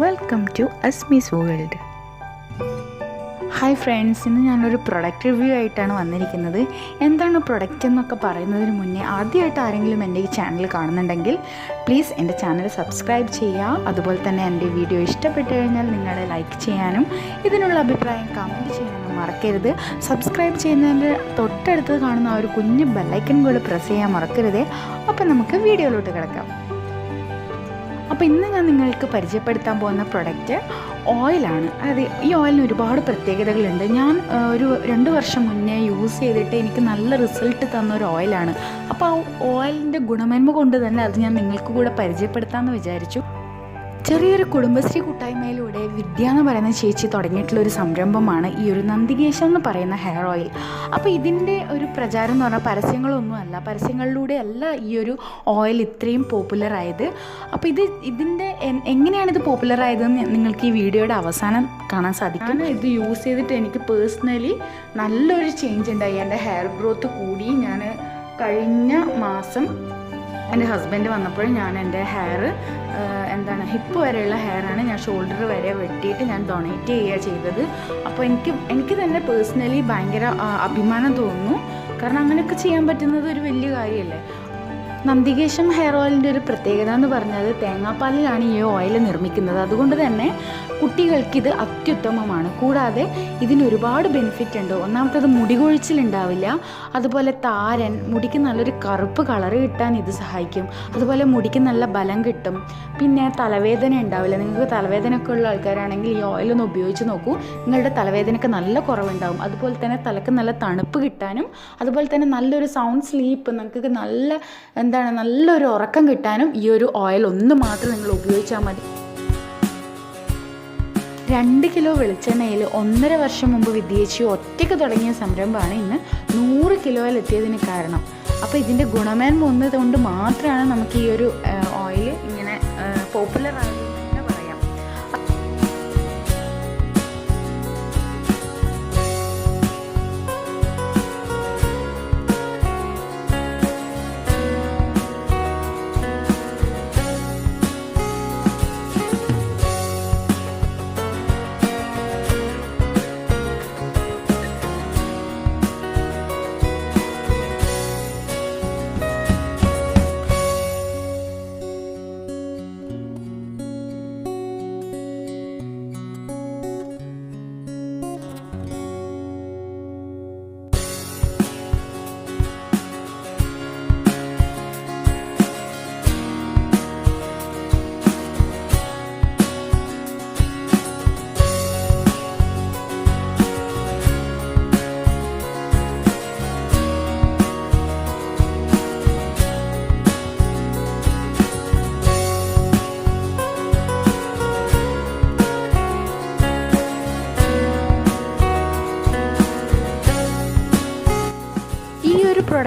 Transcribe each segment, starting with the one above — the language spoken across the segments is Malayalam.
Welcome to Asmi's world hi friends ഇന്ന് ഞാനൊരു പ്രൊഡക്റ്റ് റിവ്യൂ ആയിട്ടാണ് വന്നിരിക്കുന്നത്. എന്താണ് പ്രൊഡക്റ്റ് എന്നൊക്കെ പറയുന്നതിന് മുന്നേ ആദ്യമായിട്ട് ആരെങ്കിലും എന്റെ ഈ ചാനൽ കാണുന്നുണ്ടെങ്കിൽ പ്ലീസ് എന്റെ ചാനൽ സബ്സ്ക്രൈബ് ചെയ്യുക. അതുപോലെ തന്നെ എന്റെ വീഡിയോ ഇഷ്ടപ്പെട്ട് കഴിഞ്ഞാൽ നിങ്ങളെ ലൈക്ക് ചെയ്യാനും ഇതിനുള്ള അഭിപ്രായം കമന്റ് ചെയ്യാനും മറക്കരുത്. സബ്സ്ക്രൈബ് ചെയ്യുന്നതിന്റെ തൊട്ടടുത്ത് കാണുന്ന ആ ഒരു കുഞ്ഞ് ബെല്ലൈക്കൺ കൂടെ പ്രസ് ചെയ്യാൻ മറക്കരുത്. അപ്പം നമുക്ക് വീഡിയോയിലോട്ട് കിടക്കാം. അപ്പോൾ ഇന്ന് ഞാൻ നിങ്ങൾക്ക് പരിചയപ്പെടുത്താൻ പോകുന്ന പ്രൊഡക്റ്റ് ഓയിലാണ് അതായത് ഈ ഓയിലിന് ഒരുപാട് പ്രത്യേകതകളുണ്ട്. ഞാൻ ഒരു രണ്ട് വർഷം മുന്നേ യൂസ് ചെയ്തിട്ട് എനിക്ക് നല്ല റിസൾട്ട് തന്ന ഒരു ഓയിലാണ് അപ്പോൾ ആ ഓയിലിന്റെ ഗുണമേന്മ കൊണ്ട് തന്നെ അത് ഞാൻ നിങ്ങൾക്ക് കൂടെ പരിചയപ്പെടുത്താമെന്ന് വിചാരിച്ചു. ചെറിയൊരു കുടുംബശ്രീ കൂട്ടായ്മയിലൂടെ വിദ്യ എന്ന് പറയുന്ന ചേച്ചി തുടങ്ങിയിട്ടുള്ള ഒരു സംരംഭമാണ് ഈ ഒരു നന്ദികേശം എന്ന് പറയുന്ന ഹെയർ ഓയിൽ. അപ്പോൾ ഇതിന്റെ ഒരു പ്രചാരം എന്ന് പറഞ്ഞാൽ പരസ്യങ്ങളൊന്നുമല്ല പരസ്യങ്ങളിലൂടെ അല്ല ഈ ഒരു ഓയിൽ ഇത്രയും പോപ്പുലർ ആയത്. അപ്പോൾ ഇത് ഇതിന്റെ എങ്ങനെയാണ് ഇത് പോപ്പുലർ ആയതെന്ന് നിങ്ങൾക്ക് ഈ വീഡിയോയുടെ അവസാനം കാണാൻ സാധിക്കും. ഇത് യൂസ് ചെയ്തിട്ട് എനിക്ക് പേഴ്സണലി നല്ലൊരു ചേഞ്ച് ഉണ്ടായി. എന്റെ ഹെയർ ഗ്രോത്ത് കൂടി ഞാൻ കഴിഞ്ഞ മാസം എന്റെ ഹസ്ബൻഡ് വന്നപ്പോഴും ഞാൻ എന്റെ ഹെയർ എന്താണ് ഹിപ്പ് വരെയുള്ള ഹെയറാണ് ഞാൻ ഷോൾഡർ വരെ വെട്ടിയിട്ട് ഞാൻ ഡൊണേറ്റ് ചെയ്യുക ചെയ്തത്. അപ്പോൾ എനിക്ക് എനിക്ക് തന്നെ പേഴ്സണലി ഭയങ്കര അഭിമാനം തോന്നുന്നു. കാരണം അങ്ങനെയൊക്കെ ചെയ്യാൻ പറ്റുന്നത് ഒരു വലിയ കാര്യമല്ലേ? നന്ദികേശം ഹെയർ ഓയിലിന്റെ ഒരു പ്രത്യേകത എന്ന് പറഞ്ഞത് തേങ്ങാപ്പാലിലാണ് ഈ ഓയിൽ നിർമ്മിക്കുന്നത്. അതുകൊണ്ട് തന്നെ കുട്ടികൾക്ക് ഇത് അത്യുത്തമമാണ്. കൂടാതെ ഇതിന് ഒരുപാട് ബെനിഫിറ്റ് ഉണ്ട്. ഒന്നാമത്തത് മുടി കൊഴിച്ചിലുണ്ടാവില്ല അതുപോലെ താരൻ മുടിക്ക് നല്ലൊരു കറുപ്പ് കളർ കിട്ടാൻ ഇത് സഹായിക്കും. അതുപോലെ മുടിക്ക് നല്ല ബലം കിട്ടും. പിന്നെ തലവേദന ഉണ്ടാവില്ല. നിങ്ങൾക്ക് തലവേദന ഒക്കെ ഉള്ള ആൾക്കാരാണെങ്കിൽ ഈ ഓയിൽ ഒന്ന് ഉപയോഗിച്ച് നോക്കൂ. നിങ്ങളുടെ തലവേദനയ്ക്ക് നല്ല കുറവുണ്ടാവും. അതുപോലെ തന്നെ തലക്ക് നല്ല തണുപ്പ് കിട്ടാനും അതുപോലെ തന്നെ നല്ലൊരു സൗണ്ട് സ്ലീപ്പ് നിങ്ങൾക്ക് നല്ല എന്താണ് നല്ലൊരു ഉറക്കം കിട്ടാനും ഈ ഒരു ഓയിൽ ഒന്ന് മാത്രം നിങ്ങൾ ഉപയോഗിച്ചാൽ മതി. രണ്ട് കിലോ വെളിച്ചെണ്ണയിൽ ഒന്നര വർഷം മുമ്പ് വിദ്യേച്ചി ഒറ്റയ്ക്ക് തുടങ്ങിയ സംരംഭമാണ് ഇന്ന് നൂറ് കിലോയിലെത്തിയതിന് കാരണം. അപ്പോൾ ഇതിന്റെ ഗുണമേന്മ ഒന്നത് കൊണ്ട് മാത്രമാണ് നമുക്ക് ഈ ഒരു ഓയിൽ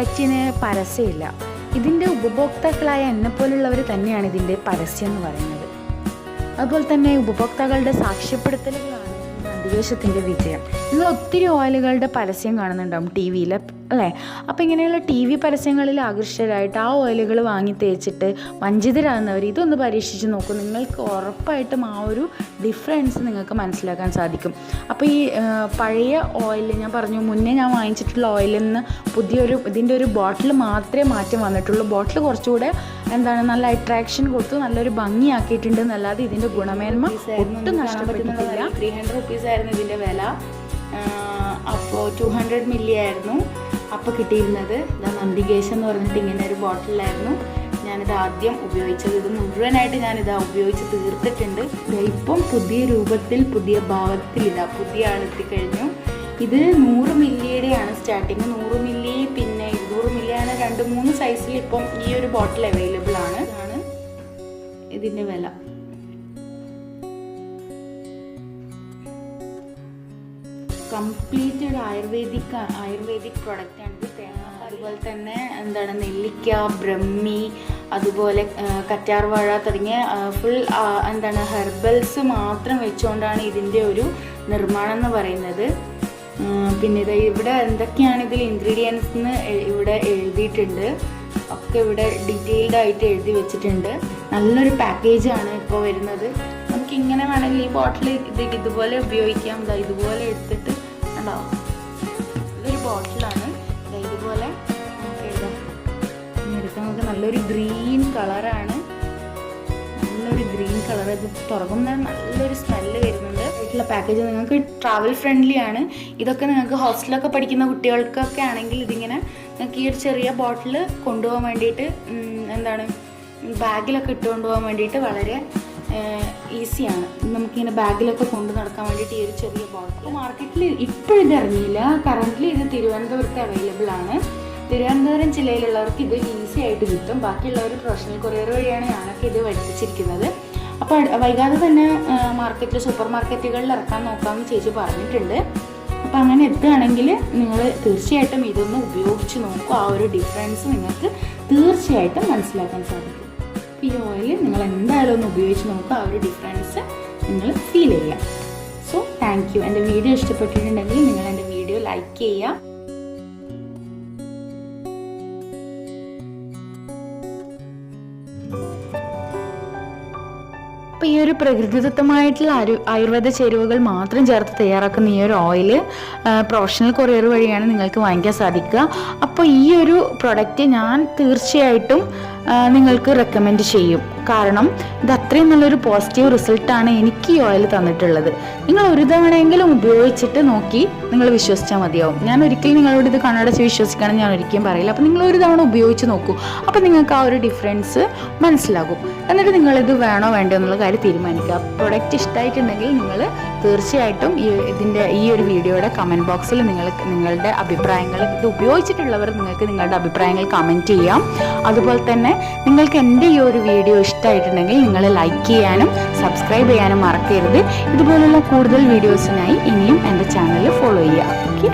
പ്രൊഡക്റ്റിന് പരസ്യമില്ല. ഇതിന്റെ ഉപഭോക്താക്കളായ എന്നെപ്പോലുള്ളവർ തന്നെയാണ് ഇതിന്റെ പരസ്യം എന്ന് പറയുന്നത്. അതുപോലെ തന്നെ ഉപഭോക്താക്കളുടെ സാക്ഷ്യപ്പെടുത്തലുകളാണ് അധിവേശത്തിന്റെ വിജയം. നിങ്ങൾ ഒത്തിരി ഓയിലുകളുടെ പരസ്യം കാണുന്നുണ്ടാവും ടി വിയിൽ അല്ലേ? അപ്പോൾ ഇങ്ങനെയുള്ള ടി വി പരസ്യങ്ങളിൽ ആകർഷകരായിട്ട് ആ ഓയിലുകൾ വാങ്ങി തേച്ചിട്ട് വഞ്ചിതരാകുന്നവർ ഇതൊന്ന് പരീക്ഷിച്ച് നോക്കൂ. നിങ്ങൾക്ക് ഉറപ്പായിട്ടും ആ ഒരു ഡിഫറൻസ് നിങ്ങൾക്ക് മനസ്സിലാക്കാൻ സാധിക്കും. അപ്പോൾ ഈ പഴയ ഓയിൽ ഞാൻ പറഞ്ഞു മുന്നേ ഞാൻ വാങ്ങിച്ചിട്ടുള്ള ഓയിലിൽ നിന്ന് പുതിയൊരു ഇതിന്റെ ഒരു ബോട്ടിൽ മാത്രമേ മാറ്റം വന്നിട്ടുള്ളൂ. ബോട്ടിൽ കുറച്ചുകൂടെ എന്താണ് നല്ല അട്രാക്ഷൻ കൊടുത്തു നല്ലൊരു ഭംഗിയാക്കിയിട്ടുണ്ട് എന്നല്ലാതെ ഇതിന്റെ ഗുണമേന്മ ഒട്ടും നഷ്ടപ്പെട്ടിട്ടില്ല. ത്രീ ഹൺഡ്രഡ് റുപ്പീസ് ആയിരുന്നു ഇതിന്റെ വില. അപ്പോൾ ടു ഹൺഡ്രഡ് മില്ലി ആയിരുന്നു അപ്പോൾ കിട്ടിയിരുന്നത്. ഇതാ നന്ദികേശം എന്ന് പറഞ്ഞിട്ട് ഇങ്ങനെ ഒരു ബോട്ടിലായിരുന്നു. ഞാനിത് ആദ്യം ഉപയോഗിച്ചത്. ഇത് മുഴുവനായിട്ട് ഞാനിത് ഉപയോഗിച്ച് തീർത്തിട്ടുണ്ട്. ഇപ്പം പുതിയ രൂപത്തിൽ പുതിയ ഭാവത്തിൽ ഇതാ പുതിയ ആളെത്തിക്കഴിഞ്ഞു ഇത് നൂറ് മില്ലിയുടെയാണ് സ്റ്റാർട്ടിങ് നൂറ് മില്ലി പിന്നെ ഇരുന്നൂറ് മില്ലിയാണ്. രണ്ട് മൂന്ന് സൈസിൽ ഇപ്പം ഈ ഒരു ബോട്ടിൽ അവൈലബിൾ ആണ്. ഇതാണ് ഇതിന്റെ വില. കംപ്ലീറ്റ് ഒരു ആയുർവേദിക് ആയുർവേദിക് പ്രോഡക്റ്റ് ആണ് ഇത്. തേങ്ങ അതുപോലെ തന്നെ എന്താണ് നെല്ലിക്ക ബ്രഹ്മി അതുപോലെ കറ്റാർവാഴ തുടങ്ങിയ ഫുൾ എന്താണ് ഹെർബൽസ് മാത്രം വെച്ചുകൊണ്ടാണ് ഇതിന്റെ ഒരു നിർമ്മാണം എന്ന് പറയുന്നത്. പിന്നെ ഇത് ഇവിടെ എന്തൊക്കെയാണ് ഇതിൽ ഇൻഗ്രീഡിയൻസ് എന്ന് ഇവിടെ എഴുതിയിട്ടുണ്ട്. ഒക്കെ ഇവിടെ ഡീറ്റെയിൽഡ് ആയിട്ട് എഴുതി വെച്ചിട്ടുണ്ട്. നല്ലൊരു പാക്കേജാണ് ഇപ്പോൾ വരുന്നത്. നമുക്ക് ഇങ്ങനെ വേണമെങ്കിൽ ഈ ബോട്ടിൽ ഇത് ഇതുപോലെ ഉപയോഗിക്കാം. ഇതുപോലെ എടുത്തിട്ട് ഉണ്ടാവും ഇതൊരു ബോട്ടിലാണ്. ഇതുപോലെ നമുക്ക് നല്ലൊരു ഗ്രീൻ കളറാണ്. നല്ലൊരു ഗ്രീൻ കളർ. ഇത് തുറക്കുമ്പോൾ നല്ലൊരു സ്മെല്ല് വരുന്നുണ്ട്. വീട്ടിലെ പാക്കേജ് നിങ്ങൾക്ക് ട്രാവൽ ഫ്രണ്ട്ലി ആണ്. ഇതൊക്കെ നിങ്ങൾക്ക് ഹോസ്റ്റലൊക്കെ പഠിക്കുന്ന കുട്ടികൾക്കൊക്കെ ആണെങ്കിൽ ഇതിങ്ങനെ നിങ്ങൾക്ക് ഈ ഒരു ചെറിയ ബോട്ടിൽ കൊണ്ടുപോകാൻ വേണ്ടിയിട്ട് എന്താണ് ബാഗിലൊക്കെ ഇട്ട് കൊണ്ടുപോകാൻ വേണ്ടിയിട്ട് വളരെ ഈസിയാണ്. നമുക്കിങ്ങനെ ബാഗിലൊക്കെ കൊണ്ടു നടക്കാൻ വേണ്ടിയിട്ട് ഈ ഒരു ചെറിയ ബോട്ടിൽ മാർക്കറ്റിൽ ഇപ്പോഴിത് ഇറങ്ങിയില്ല. കറന്റ്ലി ഇത് തിരുവനന്തപുരത്ത് അവൈലബിൾ ആണ്. തിരുവനന്തപുരം ജില്ലയിലുള്ളവർക്ക് ഇത് ഈസി ആയിട്ട് കിട്ടും. ബാക്കിയുള്ളവർ പ്രൊഫഷണൽ കൊറിയർ വഴിയാണ് ഞാനൊക്കെ ഇത് വരുത്തിച്ചിരിക്കുന്നത് അപ്പോൾ വൈകാതെ തന്നെ മാർക്കറ്റിൽ സൂപ്പർ മാർക്കറ്റുകളിൽ ഇറക്കാൻ നോക്കാമെന്ന് ചേച്ചി പറഞ്ഞിട്ടുണ്ട്. അപ്പോൾ അങ്ങനെ എത്തുകയാണെങ്കിൽ നിങ്ങൾ തീർച്ചയായിട്ടും ഇതൊന്ന് ഉപയോഗിച്ച് നോക്കുക ആ ഒരു ഡിഫറൻസ് നിങ്ങൾക്ക് തീർച്ചയായിട്ടും മനസ്സിലാക്കാൻ സാധിക്കും. ഈ ഓയിൽ നിങ്ങൾ എന്തായാലും ഒന്ന് ഉപയോഗിച്ച് നോക്കുക. ആ ഒരു ഡിഫറൻസ് നിങ്ങൾ ഫീൽ ചെയ്യുക. സോ താങ്ക് യു എന്റെ വീഡിയോ ഇഷ്ടപ്പെട്ടിട്ടുണ്ടെങ്കിൽ നിങ്ങൾ എന്റെ വീഡിയോ ലൈക്ക് ചെയ്യുക. അപ്പോൾ ഈ ഒരു പ്രകൃതിദത്തമായിട്ടുള്ള ആരു ആയുർവേദ ചേരുവകൾ മാത്രം ചേർത്ത് തയ്യാറാക്കുന്ന ഈ ഒരു ഓയിൽ പ്രൊഫഷണൽ കൊറിയർ വഴിയാണ് നിങ്ങൾക്ക് വാങ്ങിക്കാൻ സാധിക്കുക. അപ്പോൾ ഈ ഒരു പ്രൊഡക്റ്റ് ഞാൻ തീർച്ചയായിട്ടും നിങ്ങൾക്ക് റെക്കമെൻഡ് ചെയ്യും. കാരണം ഇത് അത്രയും നല്ലൊരു പോസിറ്റീവ് റിസൾട്ടാണ് എനിക്ക് ഈ ഓയിൽ തന്നിട്ടുള്ളത്. നിങ്ങൾ ഒരു തവണയെങ്കിലും ഉപയോഗിച്ചിട്ട് നോക്കി നിങ്ങൾ വിശ്വസിച്ചാൽ മതിയാവും. ഞാൻ ഒരിക്കലും നിങ്ങളോട് ഇത് കണ്ണടച്ച് വിശ്വസിക്കണം ഞാൻ ഒരിക്കലും പറയില്ല. അപ്പോൾ നിങ്ങൾ ഒരു തവണ ഉപയോഗിച്ച് നോക്കൂ. അപ്പോൾ നിങ്ങൾക്ക് ആ ഒരു ഡിഫറൻസ് മനസ്സിലാകും. എന്നിട്ട് നിങ്ങളിത് വേണോ വേണ്ടോ എന്നുള്ള കാര്യം തീരുമാനിക്കുക. പ്രൊഡക്റ്റ് ഇഷ്ടമായിട്ടുണ്ടെങ്കിൽ നിങ്ങൾ തീർച്ചയായിട്ടും ഈ ഇതിന്റെ ഈ ഒരു വീഡിയോയുടെ കമന്റ് ബോക്സിൽ നിങ്ങൾ നിങ്ങളുടെ അഭിപ്രായങ്ങൾ ഇത് ഉപയോഗിച്ചിട്ടുള്ളവർ നിങ്ങൾക്ക് നിങ്ങളുടെ അഭിപ്രായങ്ങൾ കമന്റ് ചെയ്യാം. അതുപോലെ തന്നെ നിങ്ങൾക്ക് എന്റെ ഈ ഒരു വീഡിയോ ഇഷ്ടമായിട്ടുണ്ടെങ്കിൽ നിങ്ങൾ ലൈക്ക് ചെയ്യാനും സബ്സ്ക്രൈബ് ചെയ്യാനും മറക്കരുത്. ഇതുപോലുള്ള കൂടുതൽ വീഡിയോസിനായി ഇനിയും എന്റെ ചാനൽ ഫോളോ ചെയ്യുക. ഓക്കെ